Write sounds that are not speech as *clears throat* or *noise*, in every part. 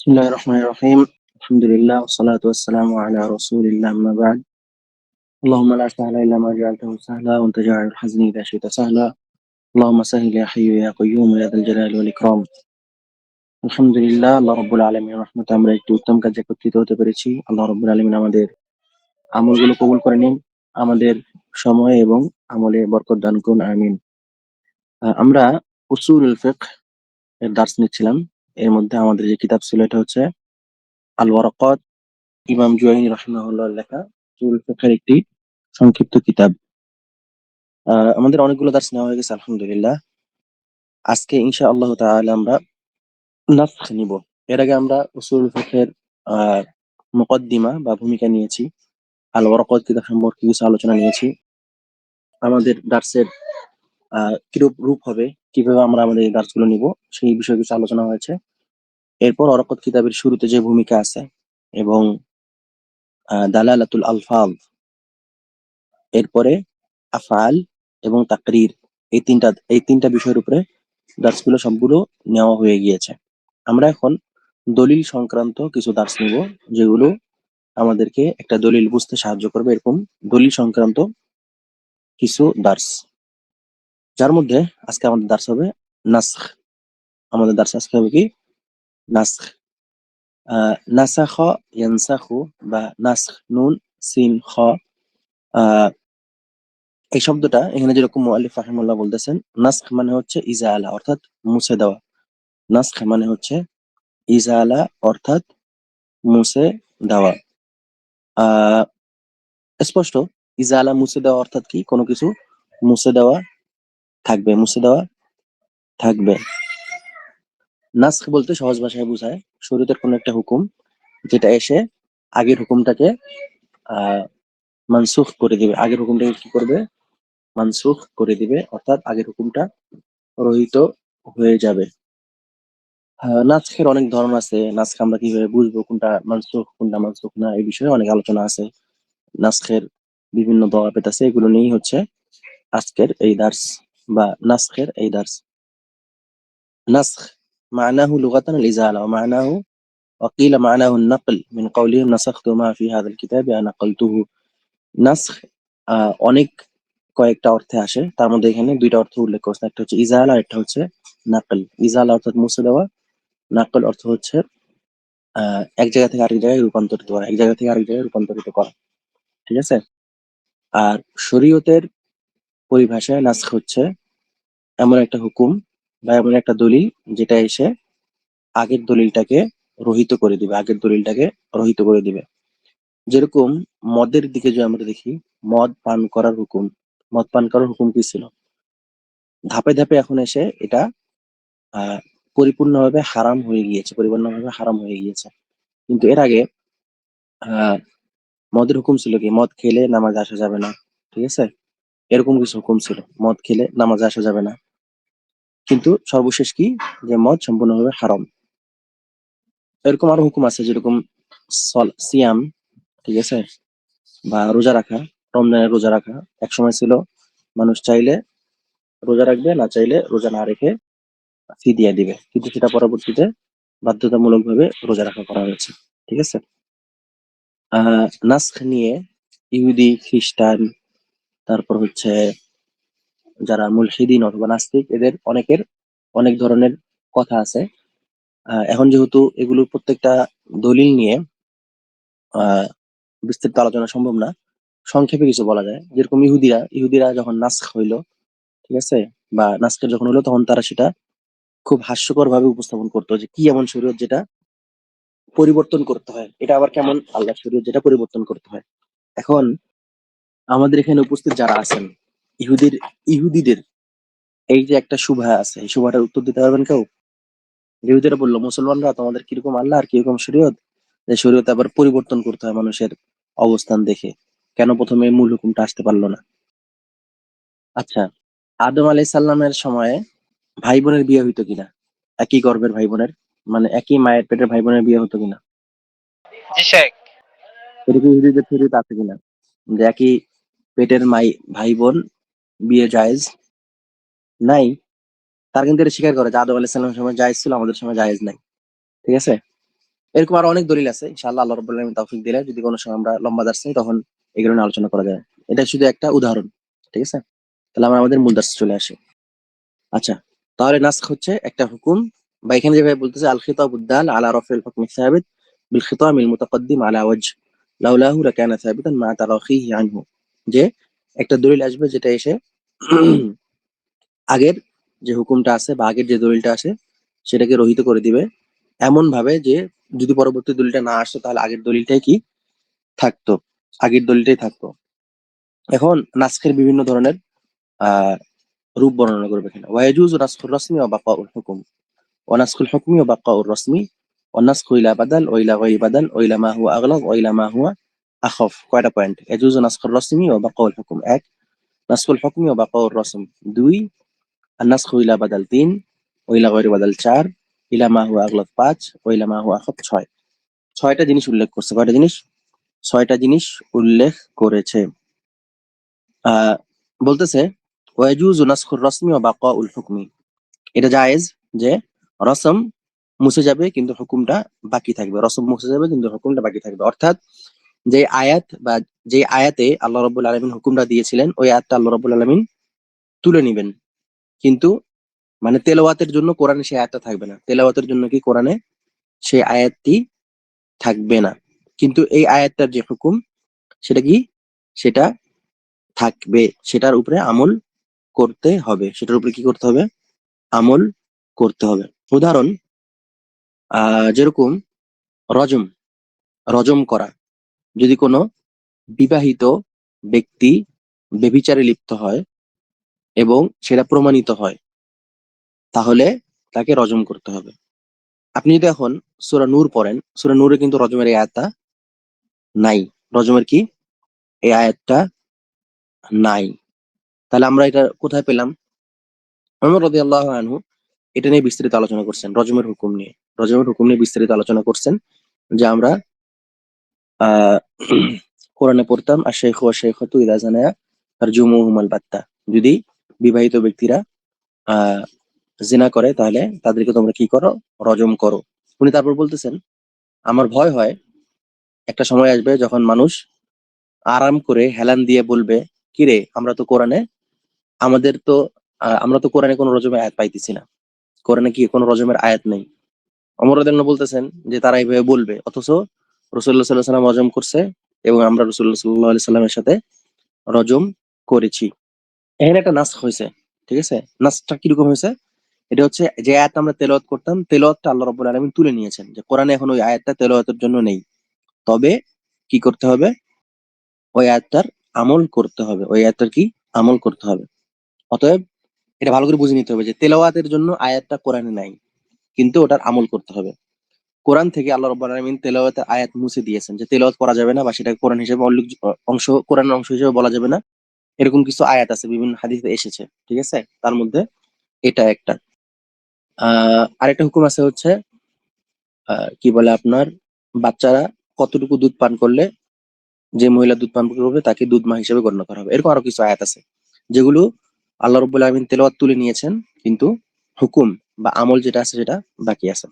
بسم الله الرحمن الرحيم الحمد لله والصلاة والسلام على رسول الله أما بعد اللهم لا سهل إلا ما جعلته سهلا وأنت جاعل الحزن إذا شئت سهلا اللهم سهل يا حي يا قيوم يا ذا الجلال والإكرام আলহামদুলিল্লাহ আল্লাহ রব্বুল আলমীর রহমতে আমরা একটি উত্তম কাজে একত্রিত হতে পেরেছি আল্লাহ রব্বুল আলমিন আমাদের আমলগুলো কবুল করে নিন আমাদের সময় এবং আমলে বরকত দান করুন আমিন আহ, আমরা উসুল ফিক এর দার্স নিচ্ছিলাম এর মধ্যে আমাদের যে কিতাব ছিল, এটা হচ্ছে আল ওয়ারাকাত ইমাম জুয়াইনি রহমাহুল্লাহ লেখা উসুল ফিকের একটি সংক্ষিপ্ত কিতাব। আমাদের অনেকগুলো দার্স নেওয়া হয়ে গেছে, আলহামদুলিল্লাহ। আজকে ইনশা আল্লাহ তাআলা আমরা নাফ নিব। এর আগে আমরা উসুল আহ মুকদ্দিমা বা ভূমিকা নিয়েছি আল কিতাব সম্পর্কে কিছু আলোচনা নিয়েছি। আমাদের দার্সের আহ, কিরূপ রূপ হবে কীভাবে আমরা আমাদের এই দার্সগুলো নিব, সেই বিষয়ে কিছু আলোচনা হয়েছে। এরপর অরকত কিতাবের শুরুতে যে ভূমিকা আছে এবং দালালাতুল আলফাজ, এরপরে আফআল এবং তাকরির, এই তিনটা এই তিনটা বিষয়ের উপরে দার্সগুলো সবগুলো নেওয়া হয়ে গিয়েছে। আমরা এখন দলিল সংক্রান্ত কিছু দার্স নিব, যেগুলো আমাদেরকে একটা দলিল বুঝতে সাহায্য করবে এরকম দলিল সংক্রান্ত কিছু দার্স। যার মধ্যে আজকে আমাদের দার্স হবে নাসখ। আমাদের দার্স আজকে হবে কি? নাসখ। নাসাখ, ইয়ানসাখু বা নাসখ, নুন, সিন, খ। এই শব্দটা এখানে যেরকম মুআল্লিফ রাহিমাহুল্লাহ বলতেছেন, নাসখ মানে হচ্ছে ইজা ইজালা, অর্থাৎ মুছে দেওয়া। নাসখ মানে হচ্ছে ইজালা, অর্থাৎ মুছে দেওয়া। আহ, স্পষ্ট, ইজালা মুছে দেওয়া অর্থাৎ কি? কোনো কিছু মুছে দেওয়া। থাকবে, মুছে দেওয়া থাকবে। নাসখ বলতে সহজ ভাষায় বোঝায়। শরীরের কোনো একটা হুকুম, যেটা এসে আগের হুকুমটাকে মানসুখ করে দিবে। আগের হুকুমটাকে কি করবে? মানসুখ করে দিবে, অর্থাৎ আগের হুকুমটা রহিত হয়ে যাবে। নাসখের অনেক ধরন আছে। নাচকে আমরা কীভাবে বুঝব কোনটা মানসুখ কোনটা মানসুখ না, এই বিষয়ে অনেক আলোচনা আছে। নাসখের বিভিন্ন দওয়াবেত আছে এগুলো নিয়েই হচ্ছে আজকের এই দার্স। বা নাসখের এই দার্স নাসখ معناه لغة الإزالة ومعناه وقيل معناه النقل من قولهم نسخت ما في هذا الكتاب نقلته নাসখ আহ, অনেক কয়েকটা অর্থে আসে তার মধ্যে এখানে দুইটা অর্থ উল্লেখ করছে একটা হচ্ছে ইজালা একটা হচ্ছে নাকল ইজালা অর্থাৎ মুছে দেওয়া নাকল অর্থ হচ্ছে আহ এক জায়গা থেকে আরেক জায়গায় রূপান্তরিত করা এক জায়গা থেকে আরেক জায়গায় রূপান্তরিত করা ঠিক আছে আর শরীয়তের পরিভাষায় নাসখ হচ্ছে এমন একটা হুকুম বা এমন একটা দলিল যেটা এসে আগের দলিলটাকে রহিত করে দিবে, আগের দলিলটাকে রহিত করে দিবে। যেরকম মদের দিকে যদি আমরা দেখি, মদ পান করার হুকুম, মদ পান করার হুকুম কি ছিল? ধাপে ধাপে এখন এসে এটা পরিপূর্ণভাবে হারাম হয়ে গিয়েছে, পরিপূর্ণভাবে হারাম হয়ে গিয়েছে। কিন্তু এর আগে মদের হুকুম ছিল কি? মদ খেলে নামাজ আসা যাবে না, ঠিক আছে? এরকম কিছু হুকুম ছিল। মদ খেলে নামাজে আসা যাবে না। কিন্তু সর্বশেষ কি? যে মদ সম্পূর্ণভাবে হারাম। এরকম আরও হুকুম আছে যেরকম সিয়াম, ঠিক আছে? বা রোজা রাখা, রমজানের রোজা রাখা। এক সময় ছিল, মানুষ চাইলে রোজা রাখবে, না চাইলে রোজা না রেখে ফি দিয়ে দিবে। কিন্তু সেটা পরবর্তীতে বাধ্যতামূলক ভাবে রোজা রাখা করা হয়েছে। ঠিক আছে? আহ, নাসখ নিয়ে ইহুদি, খ্রিস্টান তারপর হচ্ছে যারা মুলহিদিন অথবা নাস্তিক, এদের অনেকের অনেক ধরনের কথা আছে। এখন যেহেতু এগুলোর প্রত্যেকটা দলিল নিয়ে, আহ, বিস্তারিত আলোচনা সম্ভব না, সংক্ষেপে কিছু বলা যায়। যেরকম ইহুদিরা ইহুদিরা যখন নাস্ক হইল, ঠিক আছে? বা নাস্কের যখন হলো তখন তারা সেটা খুব হাস্যকর ভাবে উপস্থাপন করতো যে কি এমন শরীয়ত যেটা পরিবর্তন করতে হয়। এটা আবার কেমন আল্লাহ শরীয়ত যেটা পরিবর্তন করতে হয়। এখন আমাদের এখানে উপস্থিত যারা আছেন ইহুদির ইহুদিদের এই যে একটা শুভা আছে এই শুভাটার উত্তর দিতে পারবেন কেউ? ইহুদিরা বলল মুসলমানরা তোমাদের কীরকম আল্লাহ আর কীরকম শরীয়ত? যে শরীয়ত আবার পরিবর্তন করতে হয় মানুষের অবস্থান দেখে। কেন প্রথমে মূল হুকুমটা আসতে পারল না? আচ্ছা আদম আলাই সাল্লামের সময়ে ভাই বোনের বিয়ে হইতো কিনা? একই গর্ভের ভাই বোনের মানে একই মায়ের পেটের ভাই বোনের বিয়ে হতো কিনা? জি শেখ। এরকম ইহুদিদের শরীয়ত আছে কিনা? যে একই পেটের মাই ভাই বোন বিয়ে জায়েজ নাই। তার কিন্তু এটা স্বীকার করে যে আদম আলাইহিস সালামের সময় জায়েজ ছিল, আমাদের সময় জায়েজ নাই। ঠিক আছে? এরকম আরও অনেক দলিল আছে, ইনশাআল্লাহ আল্লাহ রাব্বুল তৌফিক দিলে যদি কোনো সময় আমরা লম্বা দার্স নিই, তখন এগুলো নিয়ে আলোচনা করা যায়। এটা শুধু একটা উদাহরণ, ঠিক আছে? তাহলে আমরা আমাদের মূল দার্স চলে আসি। আচ্ছা তাহলে নাসখ হচ্ছে একটা হুকুম, বা এখানে যেভাবে বলতেছে আল খিতাব উদ্দাল আলা রাফিল হুকম সাবিত বিল খিতাম আল মুতাকদ্দিম আলা ওয়াজ লাউলাহু লাকানা সাবিতান মা তারাখিহি আনহু। যে একটা দলিল আসবে যেটা এসে আগের যে হুকুমটা আছে বা আগের যে দলিলটা আছে সেটাকে রহিত করে দিবে। এমন ভাবে যে যদি পরবর্তী দলিলটা না আসতো তাহলে আগের দলিলটাই কি থাকতো? আগের দলিলটাই থাকতো। এখন নাস্কের বিভিন্ন ধরনের আহ রূপ বর্ণনা করবে এখানে। ওয়াইজুজ নাসখুর রশ্মি ও বাক্কা উল হুকুম। ও নাসখুল হুকুমি ও বাক্কা উর রশ্মি ও নাসখু ইলা বাদাল ওইলা ওই বাদাল ওইলা মাহুয়া মা হুয়া মাহুয়া মা হুয়া আখফ কয়টা পয়েন্ট এজুজু নাসকর রসমি ও বাকাউল হুকুম এক নাসকুল হুকুমি ও বাকাউল রসম দুই আর নাসকু ইলা বাদাল তিন ওইলা গৈর বাদাল চার ইলা মাহু আগলত পাঁচ ওইলা মাহু আখফ ছয়. ছয়টা জিনিস উল্লেখ করছে। কয়টা জিনিস? ছয়টা জিনিস উল্লেখ করেছে। আহ বলতেছে ওয়াজুজু নাসখুর রসমি ও বাকা উল হুকমি। এটা জায়েজ যে রসম মুছে যাবে কিন্তু হুকুমটা বাকি থাকবে। রসম মুছে যাবে কিন্তু হুকুমটা বাকি থাকবে। অর্থাৎ যে আয়াত বা যে আয়াতে আল্লাহ রবুল আলমিন হুকুমটা দিয়েছিলেন, ওই আয়াতটা আল্লাহ রবুল আলমিন তুলে নিবেন। কিন্তু মানে তেলাওয়াতের জন্য কোরআনে সেই আয়াতটা থাকবে না। তেলাওয়াতের জন্য কি কোরআনে সেই আয়াতটি থাকবে না। কিন্তু এই আয়াতটার যে হুকুম, সেটা কি? সেটা থাকবে। সেটার উপরে আমল করতে হবে। সেটার উপরে কি করতে হবে? আমল করতে হবে। উদাহরণ যেরকম রজম রজম করা। যদি কোনো বিবাহিত ব্যক্তি বেবিচারে লিপ্ত হয় এবং সেটা প্রমাণিত হয়, তাহলে তাকে রজম করতে হবে। আপনি যদি এখন সুরা নূর পড়েন, সুরা নূরে কিন্তু রজমের এই আয়াতটা নাই। রজমের কি? এই আয়াতটা নাই। তাহলে আমরা এটা কোথায় পেলাম? আমার আল্লাহ আনহু এটা নিয়ে বিস্তারিত আলোচনা করছেন, রজমের হুকুম নিয়ে। রজমের হুকুম নিয়ে বিস্তারিত আলোচনা করছেন যে আমরা *clears throat* কোরআনে পড়তাম, আর শেখ ও শেখ হতু ইদা জানায়া আর জুমু হুমাল বাত্তা। যদি বিবাহিত ব্যক্তিরা, আহ, জিনা করে, তাহলে তাদেরকে তোমরা কি করো? রজম করো। উনি তারপর বলতেছেন, আমার ভয় হয়, একটা সময় আসবে যখন মানুষ আরাম করে হেলান দিয়ে বলবে, কি রে, আমরা তো কোরআনে, আমাদের তো আমরা তো কোরআনে কোনো রজমের আয়াত পাইতেছি না। কোরআনে কি কোনো রজমের আয়াত নেই? অমরদেন বলতেছেন যে, তারা এইভাবে বলবে। অথচ রসুল্লাহ সাল্লাহ সাল্লাম রজম করছে এবং আমরা রসুল্লাহ সাল্লাহ সাল্লামের সাথে রজম করেছি। এখানে একটা নাস হয়েছে, ঠিক আছে? নাসটা কীরকম হয়েছে? এটা হচ্ছে যে আয়াত আমরা তেলাওয়াত করতাম, তেলাওয়াতটা আল্লাহ রব্বুল আলামিন তুলে নিয়েছেন যে কোরআনে এখন ওই আয়াতটা তেলাওয়াতের জন্য নেই। তবে কি করতে হবে? ওই আয়াতটার আমল করতে হবে, ওই আয়াতটার কি? আমল করতে হবে। অতএব এটা ভালো করে বুঝে নিতে হবে যে তেলাওয়াতের জন্য আয়াতটা কোরআনে নাই, কিন্তু ওটার আমল করতে হবে। কোরআন থেকে আল্লাহ রব্বুল আলামিন তেলাওয়াতের আয়াত মুছে দিয়েছেন যে তেলাওয়াত করা যাবে না বা সেটা কোরআন হিসেবে অংশ, কোরআনের অংশ হিসেবে বলা যাবে না। এরকম কিছু আয়াত আছে, বিভিন্ন হাদিসে এসেছে, ঠিক আছে? তার মধ্যে এটা একটা। আরেকটা হুকুম আছে হচ্ছে কি বলে আপনার, বাচ্চারা কতটুকু দুধ পান করলে, যে মহিলা দুধ পান করবে তাকে দুধ মা হিসেবে গণ্য করা হবে। এরকম আরও কিছু আয়াত আছে, যেগুলো আল্লাহ রব্বুল আলমিন তেলাওয়াত তুলে নিয়েছেন, কিন্তু হুকুম বা আমল যেটা আছে সেটা বাকি আছে।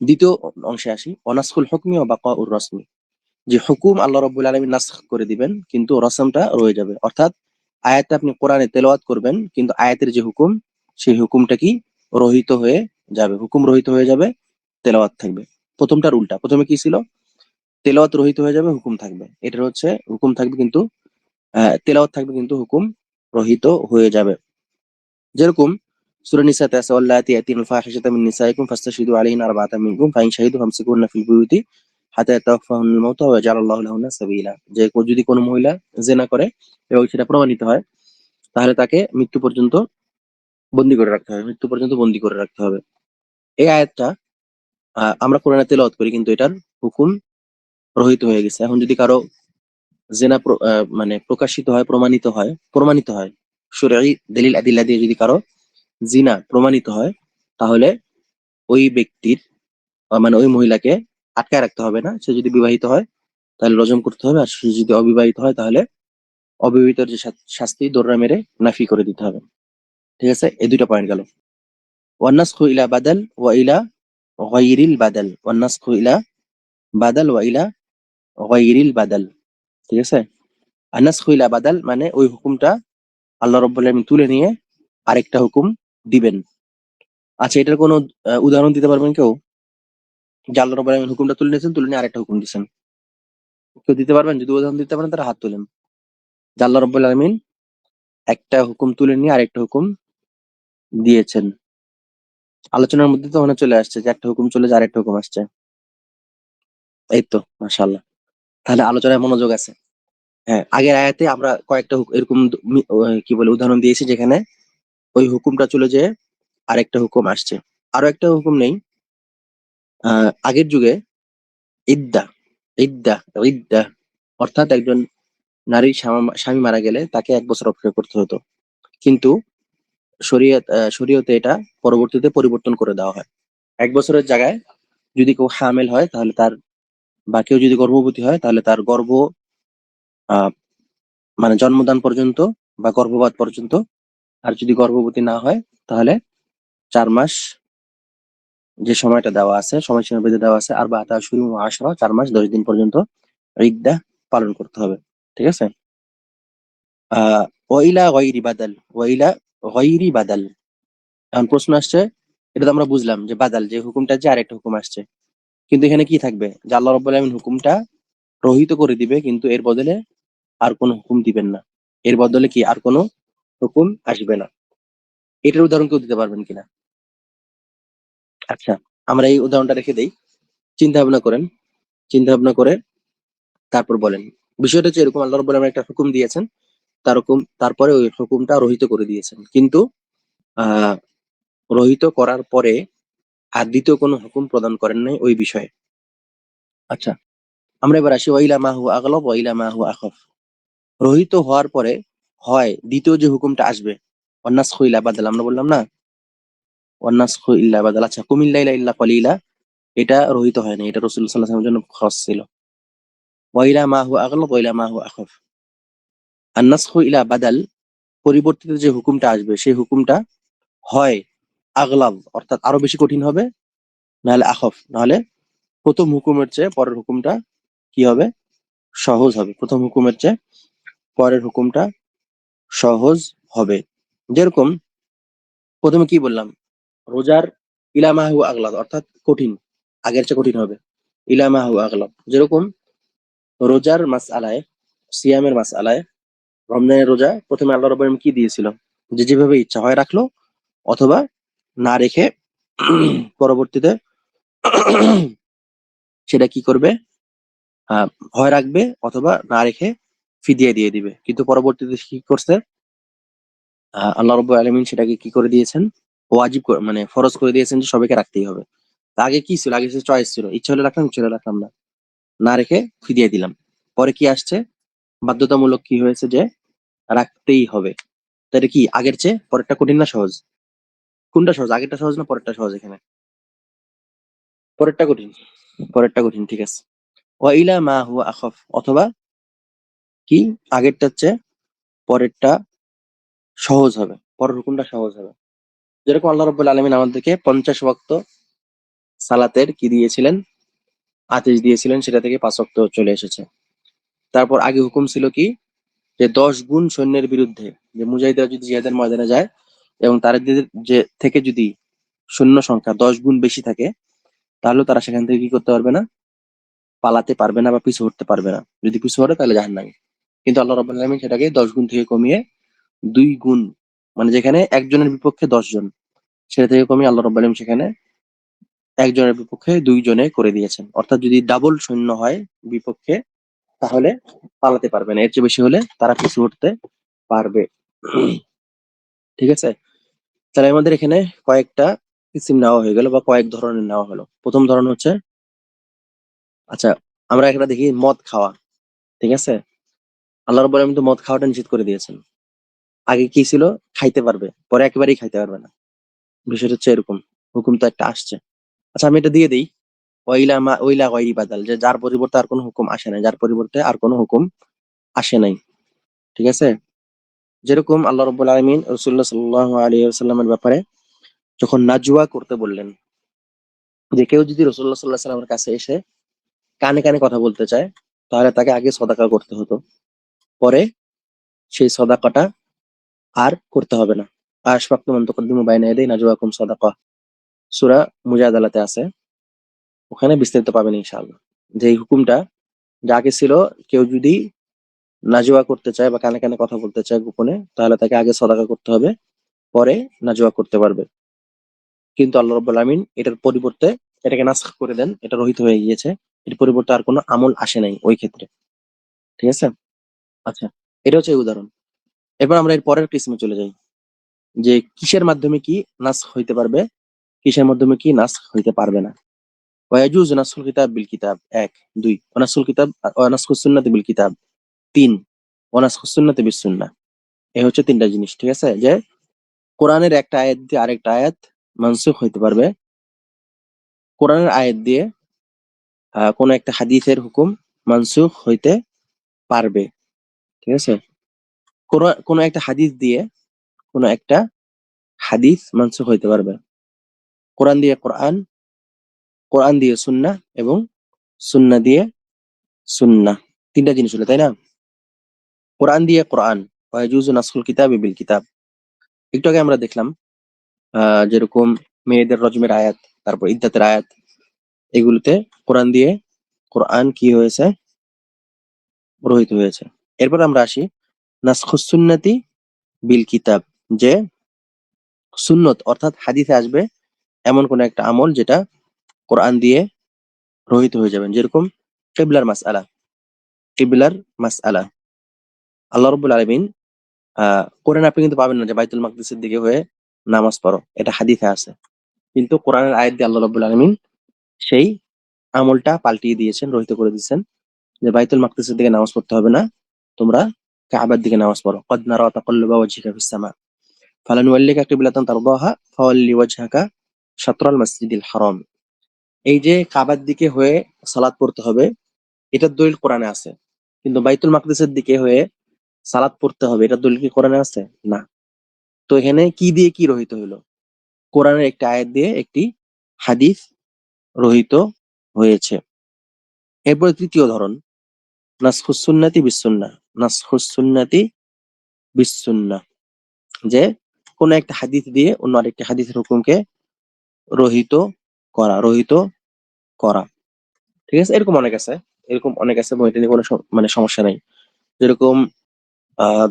দ্বিতীয় অংশে আসি অনাসকুল হুকমি ও বাকা উর রসমি। যে হুকুম আল্লাহ রব্বুল আলমিন নাস করে দিবেন কিন্তু রসমটা রয়ে যাবে। অর্থাৎ আয়াতটা আপনি কোরআনে তেলাওয়াত করবেন কিন্তু আয়াতের যে হুকুম সেই হুকুমটা কি রহিত হয়ে যাবে হুকুম রহিত হয়ে যাবে তেলাওয়াত থাকবে। প্রথমটার উল্টা প্রথমে কি ছিল? তেলাওয়াত রহিত হয়ে যাবে হুকুম থাকবে। এটা হচ্ছে হুকুম থাকবে কিন্তু আহ, তেলাওয়াত থাকবে কিন্তু হুকুম রহিত হয়ে যাবে। যেরকম সূরা নিসাতে আছে আল্লাতি ইয়াতিনুল ফাহিশাতা মিন নিসাইকুম ফাস্তাশহিদু আলাইহিন আরবাআতাম মিনকুম ফাইন শাহিদু ফামসিকুহুন্না ফিল বুয়ুতি হাত্তা ইয়াতাওয়াফাহুল মাউত ওয়া জাআলাল্লাহু লাহুন্না সাবিলা যে যদি কোনো মহিলা জেনা করে এবং সেটা প্রমাণিত হয়, তাহলে তাকে মৃত্যু পর্যন্ত বন্দি করে রাখতে হবে। মৃত্যু পর্যন্ত বন্দি করে রাখতে হবে। এই আয়াতটা আমরা কোরআনে তেলাওয়াত করি, কিন্তু এটার হুকুম রহিত হয়ে গেছে। এখন যদি কারও জেনা মানে প্রকাশিত হয়, প্রমাণিত হয় প্রমাণিত হয়, সুরাই দলিল আদিল্লা দিয়ে যদি কারও জিনা প্রমাণিত হয়, তাহলে ওই ব্যক্তির মানে ওই মহিলাকে আটকায় রাখতে হবে না। সে যদি বিবাহিত হয়, তাহলে রজম করতে হবে। আর সে যদি অবিবাহিত হয়, তাহলে অবিবাহিতর যে শাস্তি দৌড়া মেরে নাফি করে দিতে হবে। ঠিক আছে? এই দুইটা পয়েন্ট গেল। ওয়ান্নাস ইলা বাদাল ওয়া ইলা গায়রিল বাদাল। ওয়ান নাসখু ইলা বাদাল ওয়া ইলা গায়রিল বাদাল। ঠিক আছে? আর নাসখু ইলা বাদাল মানে ওই হুকুমটা আল্লাহ রাব্বুল আলামিন তুলে নিয়ে আরেকটা হুকুম দিবেন। আচ্ছা এটার কোনো উদাহরণ দিতে পারবেন কেউ? আল্লাহ রাব্বুল আলামিন হুকুমটা তুলে নিয়েছেন, তুলে নিয়ে আরেকটা হুকুম দিয়েছেন। কেউ দিতে পারবেন? যদি উদাহরণ দিতে পারেন তারা হাত তোলেন। আল্লাহ রাব্বুল আলামিন একটা হুকুম তুলে নিয়ে আরেকটা হুকুম দিয়েছেন। আলোচনার মধ্যে তো মনে চলে আসছে যে একটা হুকুম চলে যায়, আরেকটা হুকুম আসছে। এই তো, মাশাআল্লাহ। তাহলে আলোচনায় মনোযোগ আছে। হ্যাঁ আগের আয়াতে আমরা কয়েকটা এরকম কি বলে, উদাহরণ দিয়েছি যেখানে ওই হুকুমটা চলে যেয়ে আরেকটা হুকুম আসছে। আরও একটা হুকুম নেই। আগের যুগে ইদ্দা ইদ্দা ইদ্দা অর্থাৎ একজন নারীর স্বামা- মারা গেলে তাকে এক বছর অপেক্ষা করতে হতো। কিন্তু শরীয়ত শরীয়তে এটা পরবর্তীতে পরিবর্তন করে দেওয়া হয়। এক বছরের জায়গায় যদি কেউ হামেল হয়, তাহলে তার বা কেউ যদি গর্ভবতী হয়, তাহলে তার গর্ভ মানে জন্মদান পর্যন্ত বা গর্ভপাত পর্যন্ত আর যদি গর্ভবতী না হয়, তাহলে চার মাস যে সময়টা দেওয়া আছে সময়সীমা বেঁধে দেওয়া আছে, আর বা তা শুরু আসরা চার মাস, দশ দিন পর্যন্ত ইদ্দা পালন করতে হবে। ঠিক আছে? বাদাল বাদাল। প্রশ্ন আসছে, এটা তো আমরা বুঝলাম যে বাদাল, যে হুকুমটা যে আরেকটা হুকুম আসছে। কিন্তু এখানে কি থাকবে? হুকুমটা রহিত করে দিবে, কিন্তু এর বদলে আর কোনো হুকুম দিবেন না। এর বদলে কি আর কোনো হুকুম আসবে না। এটার উদাহরণ কেউ দিতে পারবেন কিনা? আচ্ছা আমরা এই উদাহরণটা রেখে দেই। চিন্তা ভাবনা করেন, চিন্তা ভাবনা করে তারপর বলেন। বিষয়টা হচ্ছে এরকম আল্লাহ রাব্বুল একটা হুকুম দিয়েছেন। তার হুকুম, তারপরে ওই হুকুমটা রহিত করে দিয়েছেন। কিন্তু আহ রহিত করার পরে আর দ্বিতীয় কোনো হুকুম প্রদান করেন নাই ওই বিষয়ে। আচ্ছা আমরা এবার আসি, ওয়াইলা মাহু আগলব, ওয়াইলা মাহু আখফ। রহিত হওয়ার পরে হয়, দ্বিতীয় যে হুকুমটা আসবে অন্নাস ইল্লা বাদাল, আমরা বললাম না? অন্নাস ইল্লা বাদাল আচ্ছা কুমিল্লা ইলা ইল্লা কলিলা, এটা রহিত হয় না এটা রসুল সাল্লাহ সাল্লামের জন্য খস ছিল। ওয়াইলা মাহু আগলব ওয়াইলা মাহু আখফ। আন্নাস ইলা বাদাল, পরিবর্তিত যে হুকুমটা আসবে, সেই হুকুমটা হয় আগলাব অর্থাৎ আরও বেশি কঠিন হবে, নাহলে আখফ, নাহলে প্রথম হুকুমের চেয়ে পরের হুকুমটা কি হবে? সহজ হবে। প্রথম হুকুমের চেয়ে পরের হুকুমটা সহজ হবে। যেরকম প্রথমে কি বললাম? রোজার ইলামাহু আগলাব অর্থাৎ কঠিন, আগের চেয়ে কঠিন হবে। ইলামাহু আগলাব যেরকম রোজার মাস আলায় সিয়ামের মাস আলায় রমজানের রোজা প্রথমে আল্লাহ রব কি দিয়েছিল? যে যেভাবে ইচ্ছা হয় রাখল, অথবা না রেখে *clears throat* পরবর্তীতে *clears throat* সেটা কি করবে? হয় রাখবে, অথবা না রেখে ফিদিয়ে দিয়ে দিবে। কিন্তু পরবর্তীতে কি করছে? আল্লাহ রব আলমিন সেটাকে কি করে দিয়েছেন? ওয়াজিব মানে ফরজ করে দিয়েছেন যে সবাইকে রাখতেই হবে। আগে কি ছিল? আগে চয়েস ছিল। ইচ্ছা হলে রাখলাম, ইচ্ছা হলে রাখলাম না। না রেখে ফিদিয়ে দিলাম। পরে কি আসছে? বাধ্যতামূলক কি হয়েছে যে রাখতেই হবে। তো এটা কি আগের চেয়ে? পরেরটা কঠিন না সহজ? কোনটা সহজ? আগেরটা সহজ না পরেরটা সহজ এখানে? পরেরটা কঠিন। পরেরটা কঠিন, ঠিক আছে। ওয়া ইলা মা হুয়া আখফ, অথবা কি? আগেরটার চেয়ে পরেরটা সহজ হবে। পরের হুকুমটা সহজ হবে। যেরকম আল্লাহ রব্বুল আলমিন আমাদেরকে পঞ্চাশ ওয়াক্ত সালাতের কি দিয়েছিলেন? আদেশ দিয়েছিলেন, সেটা থেকে পাঁচ ওয়াক্ত চলে এসেছে। তারপর আগে হুকুম ছিল কি? যে দশ গুণ সৈন্যের বিরুদ্ধে, যে মুজাহিদরা যদি জিহাদের ময়দানে যায় এবং তাদের যে থেকে যদি সৈন্য সংখ্যা দশ গুণ বেশি থাকে, তাহলে তারা সেখান থেকে কি করতে পারবে না? পালাতে পারবে না বা পিছু হটতে পারবে না। যদি পিছু হটে, তাহলে জাহান্নামে। কিন্তু আল্লাহ রাব্বুল আলামিন সেটাকে দশ গুণ থেকে কমিয়ে দুই গুণ মানে যেখানে একজনের বিপক্ষে দশ জন, সেটা থেকে কমিয়ে আল্লাহ রাব্বুল আলামিন সেখানে একজনের বিপক্ষে দুইজনে করে দিয়েছেন। অর্থাৎ যদি ডাবল সৈন্য হয় বিপক্ষে, তাহলে পালাতে পারবে না। এর চেয়ে বেশি হলে তারা পিছু হটতে পারবে। ঠিক আছে? তাহলে আমাদের এখানে কয়েকটা কিসিম নেওয়া হয়ে গেল বা কয়েক ধরনের নেওয়া হলো। প্রথম ধরন হচ্ছে আচ্ছা আমরা এখানে দেখি মদ খাওয়া। ঠিক আছে? আল্লাহ রব্বুল আলামিন মদ খাওয়াটা নিষেধ করে দিয়েছেন। আগে কি ছিল? খাইতে পারবে। পরে একেবারেই খাইতে পারবে না। বিষয়টা হচ্ছে এরকম। হুকুম তো একটা আসছে। আচ্ছা আমি এটা দিয়ে দিই। ওইলা মা ওইলা ওয়াইরি বাদাল, যে যার পরিবর্তে আর কোনো হুকুম আসে নাই, যার পরিবর্তে আর কোনো হুকুম আসে নাই। ঠিক আছে? যেরকম আল্লাহ রব্বুল আলমিন রসুল্লাহ সাল্লাহ আলী সাল্লামের ব্যাপারে যখন নাজুয়া করতে বললেন, যে কেউ যদি রসুল্লাহ সাল্লাহ সাল্লামের কাছে এসে কানে কানে কথা বলতে চায়, তাহলে তাকে আগে সদাকা করতে হতো। পরে সেই সদাকাটা আর করতে হবে না। আশফাক্ত মন্তকদ্দিমু বাইনা এদেই নাজুয়াকুম সদাকা। সুরা মুজাদালাতে আছে। ওখানে বিস্তারিত পাবেন ইনশাআল্লাহ। যে এই হুকুমটা যা আগে ছিল, কেউ যদি নাজুয়া করতে চায় বা কানে কানে কথা বলতে চায় গোপনে, তাহলে তাকে আগে সদাকা করতে হবে, পরে নাজুয়া করতে পারবে। কিন্তু আল্লাহ রব্বুল আমিন এটার পরিবর্তে এটাকে নাসখ করে দেন, এটা রহিত হয়ে গিয়েছে। এর পরিবর্তে আর কোনো আমল আসে নাই ওই ক্ষেত্রে। ঠিক আছে? আচ্ছা এটা হচ্ছে উদাহরণ। এরপর আমরা এর পরের কিসমে চলে যাই। যে কিসের মাধ্যমে কি নাস হইতে পারবে? কিসের মাধ্যমে কি নাস হইতে পারবে না? ওয়াজুজ নাসুল কিতাব বিল কিতাব, এক। দুই। ওনাসুল কিতাব ওয়ানাসখুস সুন্নাতি বিল কিতাব, তিন। ওয়ানাসখুস সুন্নাতি বিস সুন্নাহ। এই হচ্ছে তিনটা জিনিস, ঠিক আছে? যে কোরআনের একটা আয়াত দিয়ে আরেকটা আয়াত মানসুখ হইতে পারবে। কোরআনের আয়াত দিয়ে কোন একটা হাদিসের হুকুম মানসুখ হইতে পারবে। ঠিক আছে? কোন- কোন একটা হাদিস দিয়ে কোন একটা হাদিস মানসুখ হইতে পারবে। কোরআন দিয়ে কোরআন কোরআন দিয়ে সুন্না এবং সুন্না দিয়ে সুন্না। তিনটা জিনিস হলো, তাই না? কোরআন দিয়ে কোরআন নাসখুল কিতাব বিল কিতাব। একটু আগে আমরা দেখলাম যেরকম মেয়েদের রজমের আয়াত, তারপর ইদ্দাতের আয়াত, এগুলোতে কোরআন দিয়ে কোরআন কি হয়েছে? রহিত হয়েছে। এরপর আমরা আসি নাসখুস সুন্নতি বিল কিতাব, যে সুন্নত অর্থাৎ হাদিসে আসবে এমন কোন একটা আমল যেটা কোরআন দিয়ে রহিত হয়ে যাবেন যেরকম কেবলার মাস আলা মাসআলা। মাস আলা আল্লাহ রাব্বুল আলমিন আহ কোরআন আপনি কিন্তু পাবেন না যে বাইতুল মাকদিসের দিকে হয়ে নামাজ পড়ো, এটা হাদিসে আছে। কিন্তু কোরআনের আয়াত দিয়ে আল্লাহ রাব্বুল আলমিন সেই আমলটা পাল্টিয়ে দিয়েছেন, রহিত করে দিয়েছেন যে বাইতুল মাকদিসের দিকে নামাজ পড়তে হবে না। তোমরা কাবার দিকে নামাজ পড়ো। কদ নারা তাকাল্লুবা ওয়াজহিকা ফিস সামা। ফালানুওয়াল্লিকা কিবলাতান তারদাহা, ফাওয়াল্লি ওয়াজহাকা শাতরাল মাসজিদিল হারাম। এই যে কাবার দিকে হয়ে সালাত পড়তে হবে, এটার দলিল কোরআনে আছে। কিন্তু বাইতুল মাকদিসের দিকে হয়ে সালাত পড়তে হবে, এটার দলিল কি কোরআনে আছে? না। তো এখানে কি দিয়ে কি রহিত হইল? কোরআনের একটি আয়াত দিয়ে একটি হাদিস রহিত হয়েছে। এরপর তৃতীয় ধরন নাসখুসুন্নাতি বিসুন্না নাসখুসুন্নাতি বিসুন্না। যে কোন একটা হাদিস দিয়ে অন্য আরেকটি হাদিসের হুকুমকে রহিত করা রহিত করা। ঠিক আছে? এরকম অনেক আছে। এরকম অনেক আছে এবং নিয়ে কোনো মানে সমস্যা নাই। যেরকম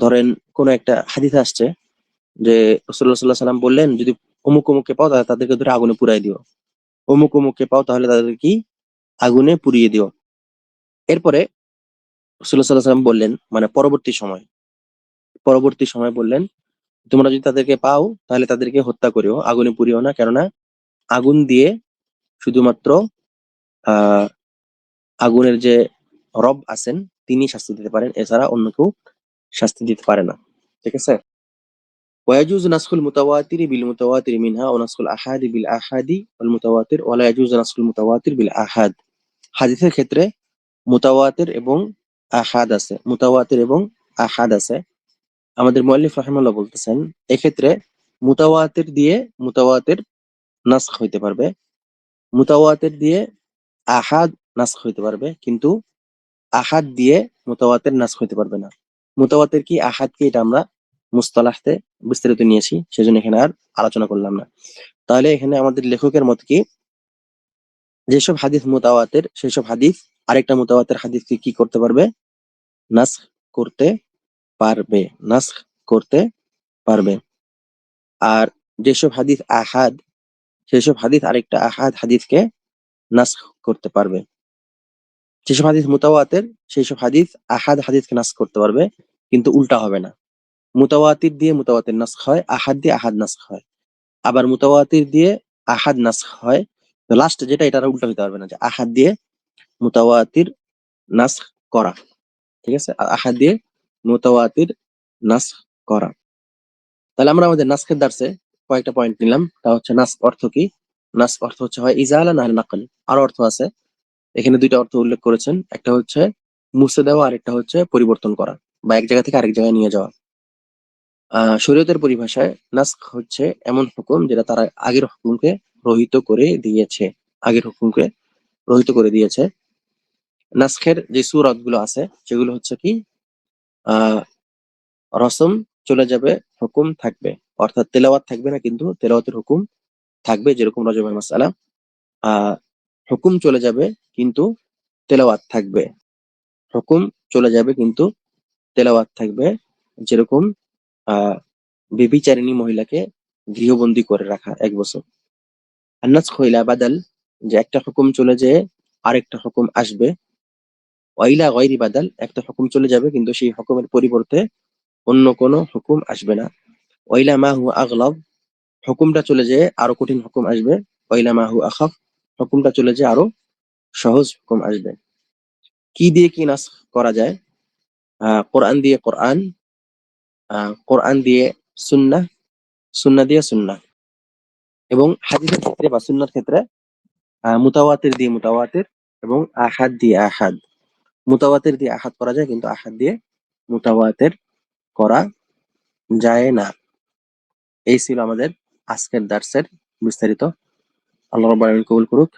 ধরেন কোন একটা হাদিস আসছে যে রসুল্লাহ সাল্লাহ সাল্লাম বললেন, যদি অমুক অমুককে পাও তাহলে তাদেরকে ধরে আগুনে পুরাই দিও। অমুক অমুককে পাও তাহলে তাদের কি? আগুনে পুড়িয়ে দিও। এরপরে রসুল্লাহ সাল্লাহ সাল্লাম বললেন মানে পরবর্তী সময় পরবর্তী সময় বললেন তোমরা যদি তাদেরকে পাও তাহলে তাদেরকে হত্যা করিও আগুনে পুড়িও না কেননা আগুন দিয়ে শুধুমাত্র আহ আগুনের যে রব আছেন তিনি শাস্তি দিতে পারেন এছাড়া অন্য কেউ শাস্তি দিতে পারে না ঠিক আছে ويجوز نسخ المتواتر بالمتواتر منها ونسخ الآحاد بالآحاد والمتواتر ولا يجوز نسخ المتواتر بالآحاد হাদিসের ক্ষেত্রে মুতাওয়াতির এবং আহাদ আছে, মুতাওয়াতির এবং আহাদ আছে। আমাদের মুআল্লিফ রাহিমাহুল্লাহ বলতেছেন, এক্ষেত্রে মুতাওয়াতির দিয়ে মুতাওয়াতির নাসখ হইতে পারবে, মুতাওয়াতের দিয়ে আহাদ নাসখ হইতে পারবে, কিন্তু আহাদ দিয়ে মুতাওয়াতির নাসখ হইতে পারবে না। মুতাওয়াতির কি আহাদ কি এটা আমরা মুস্তালাহতে বিস্তারিত নিয়েছি, সেজন্য এখানে আর আলোচনা করলাম না। তাহলে এখানে আমাদের লেখকের মত কি, যেসব হাদিস মুতাওয়াতির, সেসব হাদিস আরেকটা মুতাওয়াতির হাদিসকে কি করতে পারবে? নাসখ করতে পারবে, নাসখ করতে পারবে। আর যেসব হাদিস আহাদ, সেসব হাদিস আরেকটা আহাদ হাদিসকে নাসখ করতে পারবে। যেসব হাদিস মুতাওয়াতের সেই সব হাদিস আহাদ হাদিসকে নাস করতে পারবে, কিন্তু উল্টা হবে না। মুতাওয়াতির দিয়ে মুতাওয়াতির নাসখ হয়, আহাদ দিয়ে আহাদ নাসখ হয়। আবার মুতাওয়াতির দিয়ে আহাদ নাসখ হয় লাস্ট যেটা, এটা উল্টা হতে পারবে না যে আহাদ দিয়ে মুতাওয়াতির নাসখ করা। ঠিক আছে? আহাদ দিয়ে মুতাওয়াতির নাসখ করা। তাহলে আমরা আমাদের নাসখের দার্সে কয়েকটা পয়েন্ট নিলাম। তা হচ্ছে নাস অর্থ কি? নাস অর্থ হচ্ছে হয় ইজালা না নাকল। আর অর্থ আছে। এখানে দুইটা অর্থ উল্লেখ করেছেন। একটা হচ্ছে মুছে দেওয়া আর একটা হচ্ছে পরিবর্তন করা বা এক জায়গা থেকে আরেক জায়গায় নিয়ে যাওয়া। আহ শরীয়তের পরিভাষায় নাস্ক হচ্ছে এমন হুকুম যেটা তারা আগের হুকুমকে রহিত করে দিয়েছে। আগের হুকুমকে রহিত করে দিয়েছে। নাসখের যে সুরতগুলো আছে, সেগুলো হচ্ছে কি? আহ রসম চলে যাবে, হুকুম থাকবে। অর্থাৎ তেলাওয়াত থাকবে না কিন্তু তেলাওয়াতের হুকুম থাকবে, যেরকম রজবের মাসালা আহ হুকুম চলে যাবে কিন্তু তেলাওয়াত থাকবে। হুকুম চলে যাবে কিন্তু তেলাওয়াত থাকবে, যেরকম আহ বেবিচারিণী মহিলাকে গৃহবন্দী করে রাখা এক বছর। আন্নাস খইলা বাদাল যে একটা হুকুম চলে যেয়ে আরেকটা হুকুম আসবে ওয়াইলা গয়রি বাদাল, একটা হুকুম চলে যাবে, কিন্তু সেই হুকুমের পরিবর্তে অন্য কোনো হুকুম আসবে না। ওয়াইলা মা হু আগলাব, হুকুমটা চলে যেয়ে আরও কঠিন হুকুম আসবে। ওয়াইলা মা হু আখাফ, হুকুমটা চলে যেয়ে আরও সহজ হুকুম আসবে। কি দিয়ে কি নাস করা যায়? আহ কোরআন দিয়ে কোরআন কোরআন দিয়ে সুন্না সুন্না দিয়ে সুন্না এবং হাদিসের ক্ষেত্রে বা সুন্নার ক্ষেত্রে আহ মুতাওয়াতির দিয়ে মুতাওয়াতির এবং আহাদ দিয়ে আহাদ। মুতাওয়াতির দিয়ে আহাত করা যায়, কিন্তু আহাত দিয়ে মোতাবাতের করা যায় না। এই ছিল আমাদের আজকের দার্সের বিস্তারিত। আল্লাহ রবীন্দ্র কবুল করুক।